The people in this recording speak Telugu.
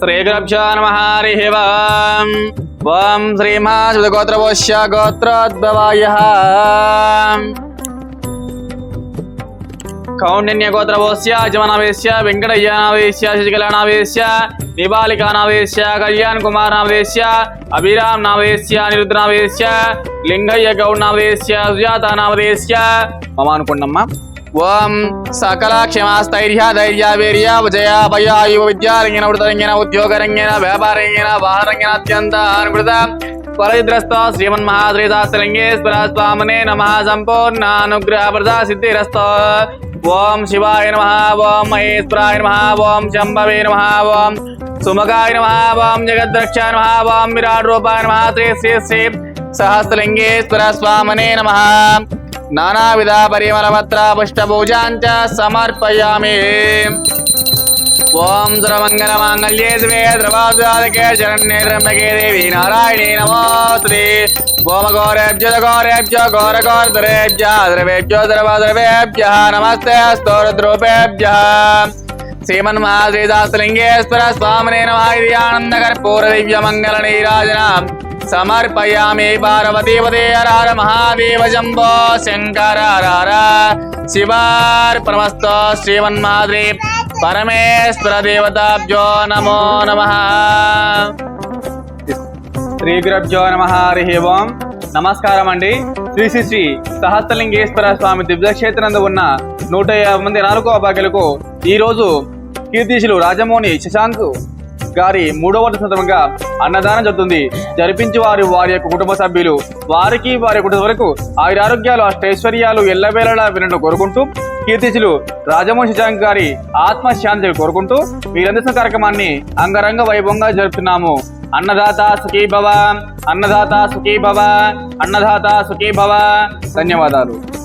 శ్రీగురభ్యో నమ హరి ఓం ఓం శ్రీమహాశుధగోత్రవోశ్య గోత్రోద్భవాయ కౌండిన్య గోత్రవోస్య అజమనావేశ్య వెంకటయ్యనావేశ్య శశికళనావేశ్య నిబాలికానావేశ్య కళ్యాణ్ కుమార్ నావేశ్య అభిరామ్ నావేశ్య నిరుద్రనావేశ్య లింగయ్య గౌడ్ నావేశ్య సుజాత నావేశ్య మమ అనుకోండమ్మా ఓం సకల క్షమాస్థైర్య ధైర్య వీర్య విజయ యువ విద్యారంగిన వృతరంగిన ఉద్యోగరంగిన వ్యాపారంగిన వాహరంగిన అత్యంత అనుకృత పరద్రస్త శ్రీమన్మహాశ్రీదాసలింగేశ్వర స్వామినే నమ సంపూర్ణ అనుగ్రహ ప్రదా సిద్ధిరస్త. ఓం శివాయ నమ ఓం మహేశ్వరాయ నమ ఓం శంభవే నమ ఓం సుమగాయ నమ ఓం జగద్రక్ష నమ ఓం విరాట్ రూపాయ నమ శ్రీ శ్రీ శ్రీ సహస్రలింగేశ్వర స్వామినే నమ. నానావిధ పరిమళపత్ర పుష్పూజాంచ సమర్పయామి. ఓం సర్వమంగళ మాంగళ్యే శివే ద్రవాదాలకే శరణ్యే త్రంబకే దేవి నారాయణే నమోస్తుతే ఓమ ఘోరేభ్య ఘోరేభ్య ఘోర ద్రవేభ్యో ద్రవద్రవేభ్య నమస్తే స్తోరద్రూపేభ్య శ్రీమన్మహాశ్రీదాసలింగేశ్వర స్వామినే నమ. ఇది ఆనందకర్పూర దివ్య మంగళ నీరాజన. సమర్పయామి పార్వతీపదే హర మహాదేవ జంబో శంకర హర హర శ్రీమన్మాద్రి పరమేశ్వర దేవతాభ్యో నమో నమ. శ్రీ గురభ్యో నమ హరి ఓం. నమస్కారం అండి శ్రీ శ్రీ శ్రీ సహస్రలింగేశ్వర స్వామి దివ్యక్షేత్రంలో ఉన్న నూట యాభై మంది నాలుగో అభాగ్యులకు ఈ రోజు కీర్తిశులు రాజమౌని శశాంక్ గారి మూడవ వర్ధ సందర్భంగా అన్నదానం జరుగుతుంది. జరిపించి వారు వారి యొక్క కుటుంబ సభ్యులు వారికి వారి కుటుంబ వరకు ఆయురారోగ్యాలు అష్టైశ్వర్యాలు ఎల్లవేళలా వినడం కోరుకుంటూ కీర్తిశులు రాజమోహన్ శశాంక్ గారి ఆత్మశాంతి కోరుకుంటూ మీరందిస్తున్న కార్యక్రమాన్ని అంగరంగ వైభవంగా జరుపుతున్నాము. అన్నదాత సుఖీ భవ అన్నదాత సుఖీ భవ అన్నదాత సుఖీ భవ. ధన్యవాదాలు.